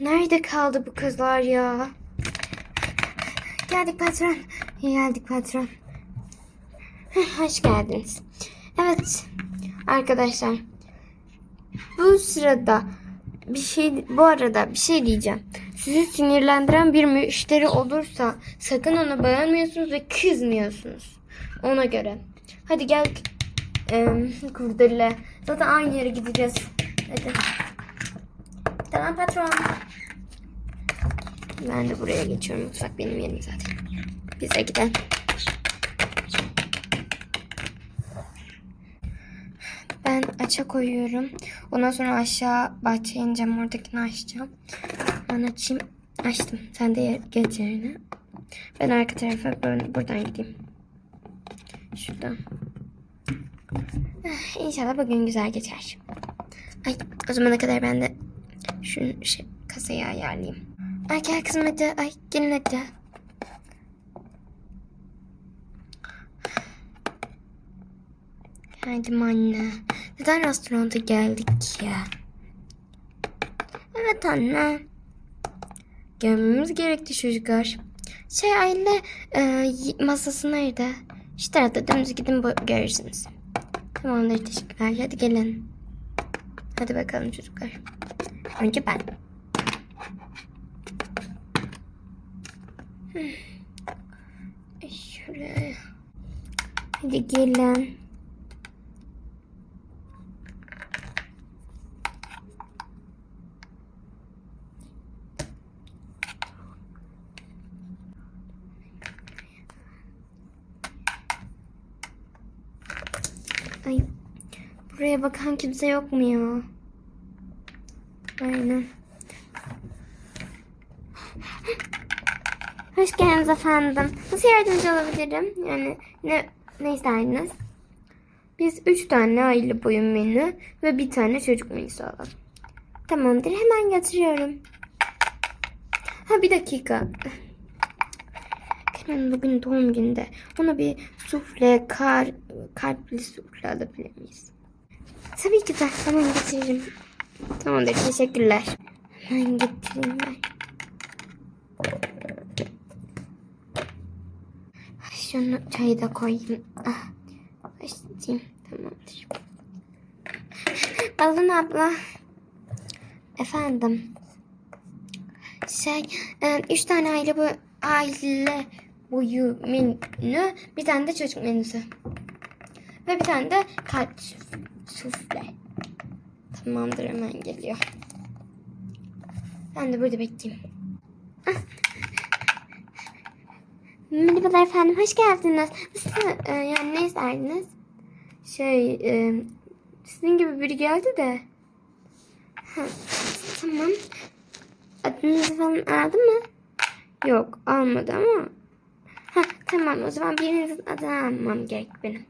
Nerede kaldı bu kızlar ya? Geldik patron. Geldik patron. Hoş geldiniz. Evet arkadaşlar. Bu sırada bir şey bu arada bir şey diyeceğim. Sizi sinirlendiren bir müşteri olursa sakın onu beğenmiyorsunuz ve kızmıyorsunuz. Ona göre. Hadi gel eee kurdele. Zaten aynı yere gideceğiz. Hadi. Tamam patron. Ben de buraya geçiyorum. Mutfak benim yerim zaten. Bize giden. Ben aça koyuyorum. Ondan sonra aşağı bahçeye ineceğim. Oradakini açacağım. Ben açayım. Açtım. Sen de geç yerine. Ben arka tarafa böyle buradan gideyim. Şuradan. Ah, İnşallah bugün güzel geçer. Ay o zamana kadar ben de şu şey, kasayı ayarlayayım. Ay gel kızım hadi. Ay gelin hadi. Geldim anne. Neden restoranta geldik ya? Evet anne. Gelmemiz gerekti çocuklar. Şey aile e, masası nerede? Şu tarafta dümdüz gidin görürsünüz. Tamamdır teşekkürler. Hadi gelin. Hadi bakalım çocuklar. Önce ben. Ay, Şuraya. Hadi gelin. Ay, buraya bakan kimse yok mu ya? Aynen. Hoş geldiniz efendim. Nasıl yardımcı olabilirim? Yani ne, ne isterdiniz? Biz üç tane aile boyu menü ve bir tane çocuk menüsü alalım. Tamamdır. Hemen getiriyorum. Ha bir dakika. Kerem bugün doğum günde. Ona bir sufle, kar, kalpli sufle alabilir miyiz? Tabii ki de. Hemen getiririm. Tamamdır. Teşekkürler. Hemen getireyim ben. Şunu çayı da koyayım. Ah, başlayayım. Tamamdır. Balın abla. Efendim. Şey, e, üç tane aile bu aile boyu menü, bir tane de çocuk menüsü. Ve bir tane de kalp suf- sufle. Tamamdır hemen geliyor. Ben de burada bekleyeyim. Ah. Merhabalar efendim, hoş geldiniz. Nasıl, e, yani ne isterdiniz? Şey, e, sizin gibi biri geldi de. Ha, tamam. Adınızı falan aldı mı? Yok, almadı ama. Ha, tamam, o zaman birinizin adını almam gerek benim.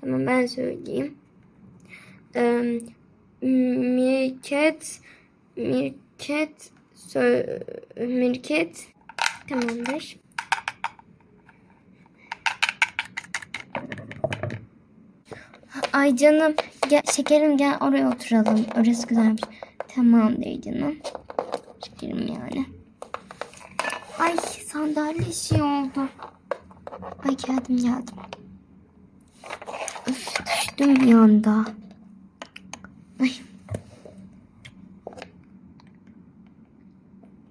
Tamam, ben söyleyeyim. Ee, Mirket, Mirket, sö, Mirket. Tamamdır. Ay canım, gel, şekerim gel oraya oturalım. Orası güzelmiş. Tamamdır canım. Şekerim yani. Ay sandalye şey oldu. Ay geldim geldim. Üf, düştüm bir anda. Ay.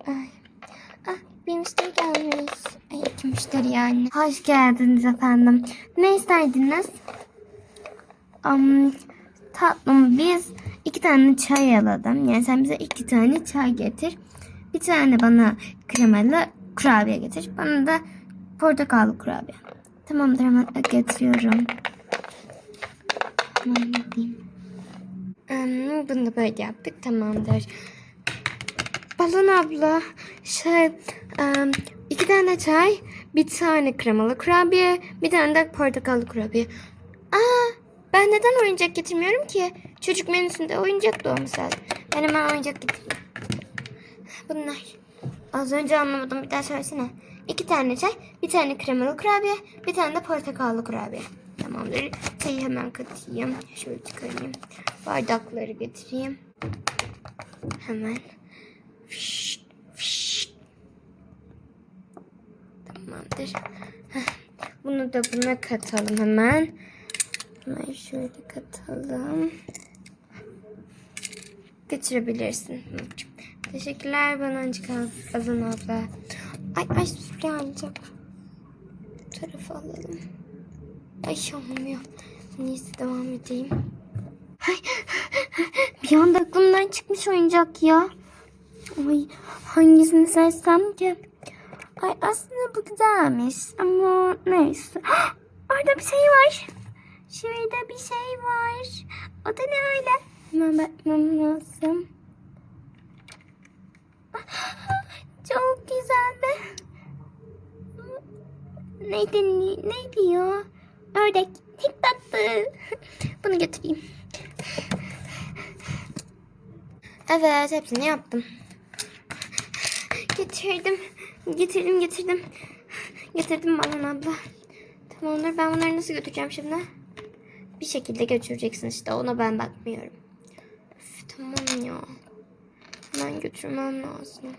Ay. Ah bir müşteri gelmiş. Ay iki müşteri yani. Hoş geldiniz efendim. Ne isterdiniz? Um, tatlım biz iki tane çay alalım. Yani sen bize iki tane çay getir. Bir tane bana kremalı kurabiye getir. Bana da portakallı kurabiye. Tamamdır hemen getiriyorum. Hemen gideyim. Um, bunu da böyle yaptık. Tamamdır. Balon abla şey iki tane çay, bir tane kremalı kurabiye, bir tane de portakallı kurabiye. Aa, ben neden oyuncak getirmiyorum ki? Çocuk menüsünde oyuncak da olması lazım. Ben hemen oyuncak getireyim. Bunlar. Az önce anlamadım. Bir daha söylesene. İki tane çay, bir tane kremalı kurabiye, bir tane de portakallı kurabiye. Tamamdır. Çayı hemen katayım. Şöyle çıkarayım. Bardakları getireyim. Hemen. Fişt. Tamamdır. Bunu da buna katalım hemen. Hemen şöyle katalım. Götürebilirsin. Teşekkürler banancık Azan abla. Ay ay süpürge alacak. Bu tarafa alalım. Ay olmuyor. Neyse devam edeyim. Ay, bir anda aklımdan çıkmış oyuncak ya. Ay hangisini seçsem ki? Ay aslında bu güzelmiş ama neyse. Orada bir şey var. Şurada bir şey var. O da ne öyle? Hemen bakmam lazım. Çok güzel be. Neydi, neydi ya? Ördek. Çok tatlı. Bunu götüreyim. Evet hepsini yaptım. Getirdim. Getirdim getirdim. Getirdim Balan abla. Tamamdır ben bunları nasıl götüreceğim şimdi? Bir şekilde götüreceksin işte ona ben bakmıyorum. Üf, tamam ya. Hemen götürmem lazım.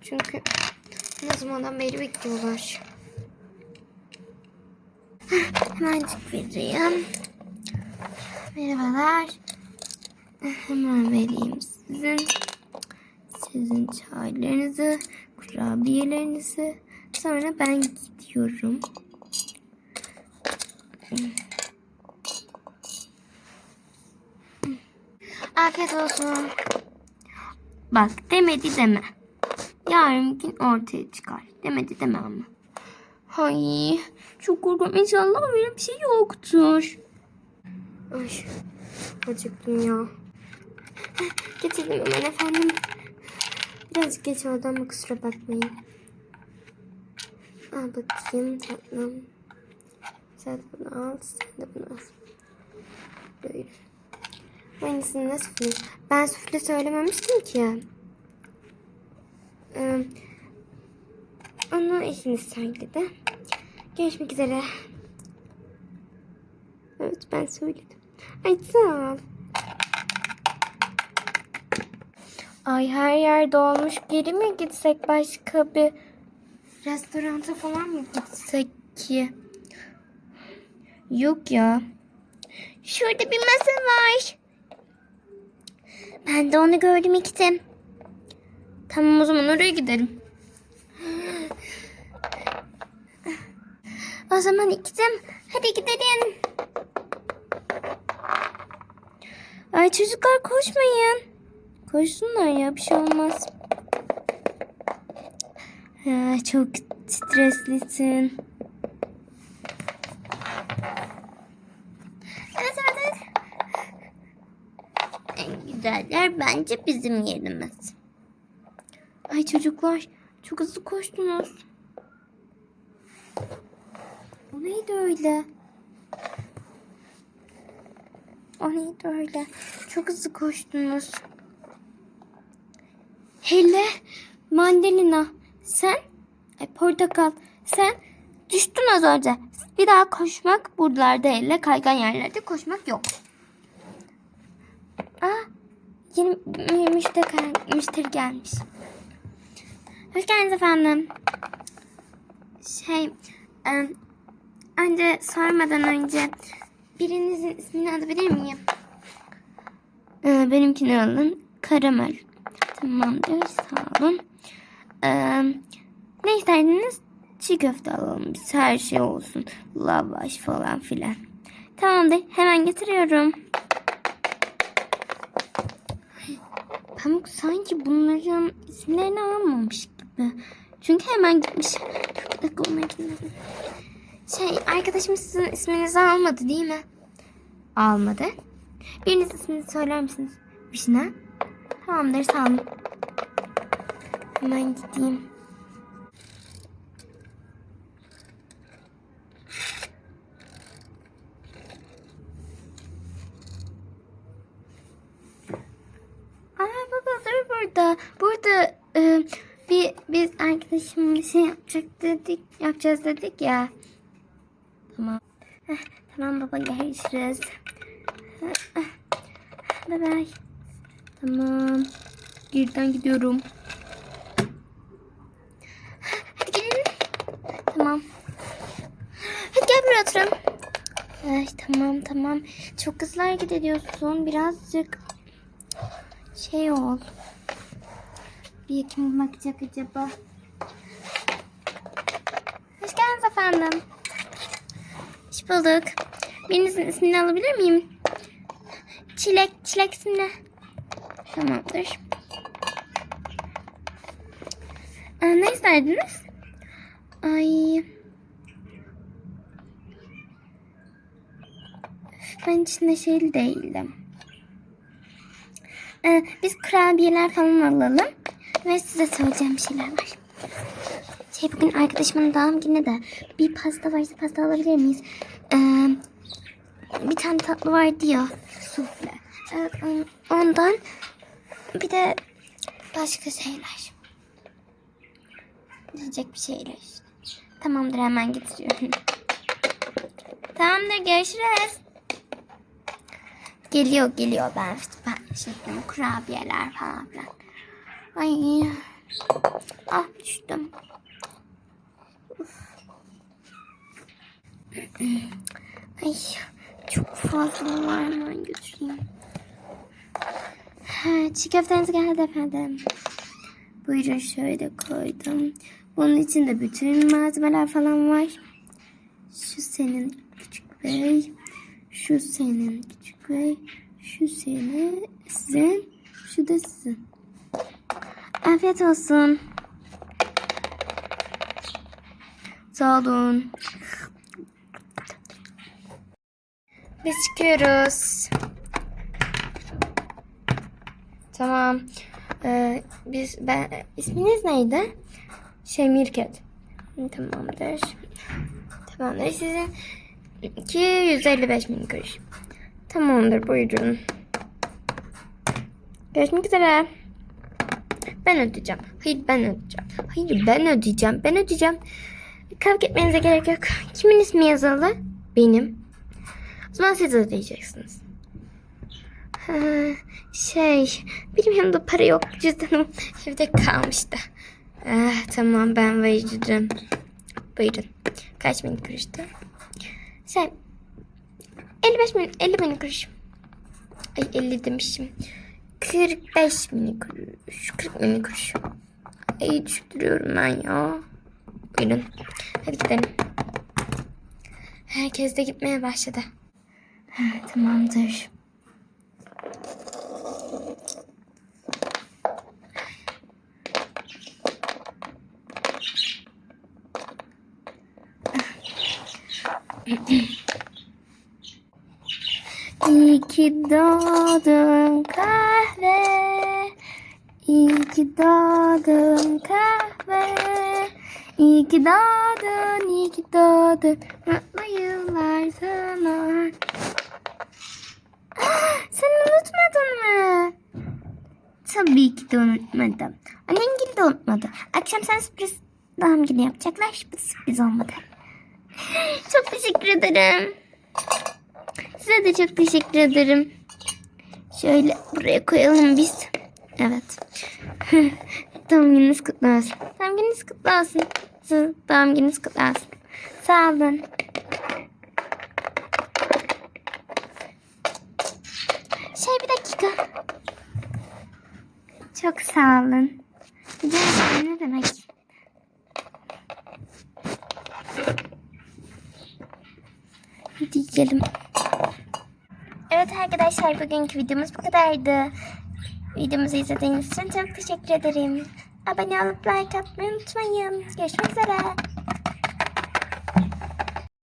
Çünkü ne zamandan beri bekliyorlar. Hemencik vereyim. Merhabalar. Hemen vereyim sizin. Sizin çaylarınızı, kurabiyelerinizi. Sonra ben gidiyorum. Afiyet olsun. Bak demedi deme. Yarın gün ortaya çıkar. Demedi deme ama. Ay çok korkuyorum. İnşallah öyle bir şey yoktur. Ay acıktım ya. Getirdim hemen efendim. Birazcık geç oldu ama kusura bakmayın. Al bakayım tatlım. Sen de bunu al, sen de bunu al. Böyle. Aynısını nasıl sufle? Ben sufle söylememiştim ki. Ee, onu eşiniz söyledi. Görüşmek üzere. Evet ben söyledim. Ay sağ ol. Ay her yer dolmuş. Geri mi gitsek başka bir restoranta falan mı gitsek ki? Yok ya. Şurada bir masa var. Ben de onu gördüm iktim. Tamam o zaman oraya gidelim. O zaman iktim. Hadi gidelim. Ay çocuklar koşmayın. Koşsunlar ya bir şey olmaz. Ya, çok streslisin. Evet evet evet. En güzeller bence bizim yerimiz. Ay çocuklar çok hızlı koştunuz. O neydi öyle? O neydi öyle? Çok hızlı koştunuz. Hele mandalina sen ay portakal sen düştün az önce. Bir daha koşmak buralarda elle kaygan yerlerde koşmak yok. Aa yeni bir müşteri, müşteri gelmiş. Hoş geldiniz efendim. Şey e, önce sormadan önce birinizin ismini alabilir miyim? Ee, benimkini alın. Karamel. Tamamdır. Sağ olun. Ee, ne isterdiniz? Çiğ köfte alalım biz. Her şey olsun. Lavaş falan filan. Tamamdır. Hemen getiriyorum. Pamuk sanki bunların isimlerini almamış gibi. Çünkü hemen gitmiş. Dur dakika. Şey arkadaşım sizin isminizi almadı değil mi? Almadı. Biriniz isminizi söyler misiniz? Vişne. Tamamdır olun. Hemen gideyim. Aa baba dur burada. Burada e, bir biz arkadaşımla şey yapacak dedik, yapacağız dedik ya. Tamam. Heh, tamam baba görüşürüz. Heh, heh. Bye bye. Tamam. Geriden gidiyorum. Hadi gelin. oturun. Ay, tamam tamam. Çok hızlı hareket ediyorsun. Birazcık şey ol. Bir kim bakacak acaba? Hoş geldiniz efendim. Hoş bulduk. Birinizin ismini alabilir miyim? Çilek, çilek isimli. Tamamdır. Aa, ne isterdiniz? Ay. Ben hiç neşeli değildim. Ee, biz kurabiyeler falan alalım. Ve size söyleyeceğim şeyler var. Şey bugün arkadaşımın doğum günü de bir pasta varsa pasta alabilir miyiz? Ee, bir tane tatlı vardı ya. Sufle. Evet, on- ondan bir de başka şeyler. Yiyecek bir şeyler. Tamamdır hemen getiriyorum. Tamamdır görüşürüz. Geliyor geliyor ben ben şey yapıyorum, kurabiyeler falan filan. Ay. Ah düştüm. Ay çok fazla var hemen götüreyim. Ha, çiğ köfteniz geldi efendim. Buyurun şöyle koydum. Bunun içinde bütün malzemeler falan var. Şu senin küçük bey. Şu senin küçük bey. Şu senin sizin. Şu da sizin. Afiyet olsun. Sağ olun. Biz çıkıyoruz. Tamam. Ee, biz ben isminiz neydi? Şey Mirket. Tamamdır. Tamamdır. Sizin 255 bin kuruş. Tamamdır. Buyurun. Görüşmek üzere. Ben ödeyeceğim. Hayır ben ödeyeceğim. Hayır ben ödeyeceğim. Ben ödeyeceğim. Kavga etmenize gerek yok. Kimin ismi yazılı? Benim. O zaman siz ödeyeceksiniz. Ha, şey, benim yanımda para yok. Cüzdanım evde kalmıştı. Ah, tamam ben veririm. Buyurun. Kaç bin kuruştu? Şey, 55 bin, 50 bin kuruş. Ay 50 demişim. 45 bin kuruş. 40 bin kuruş. Ay düşürüyorum ben ya. Buyurun. Hadi gidelim. Herkes de gitmeye başladı. Ha, tamamdır. İyi ki doğdun kahve. İyi ki doğdun kahve. İyi ki doğdun, iyi ki doğdun. Mutlu yıllar sana. Ah, Sen Tabii ki de unutmadım. Annen de unutmadı. Akşam sen sürpriz doğum günü yapacaklar. Hiçbir sürpriz olmadı. Çok teşekkür ederim. Size de çok teşekkür ederim. Şöyle buraya koyalım biz. Evet. doğum gününüz kutlu olsun. Doğum gününüz kutlu olsun. Doğum gününüz kutlu olsun. Sağ olun. Şey bir dakika. Çok sağ olun. Ne demek. Hadi. Evet arkadaşlar bugünkü videomuz bu kadardı. Videomuzu izlediğiniz için çok teşekkür ederim. Abone olup like atmayı unutmayın. Görüşmek üzere.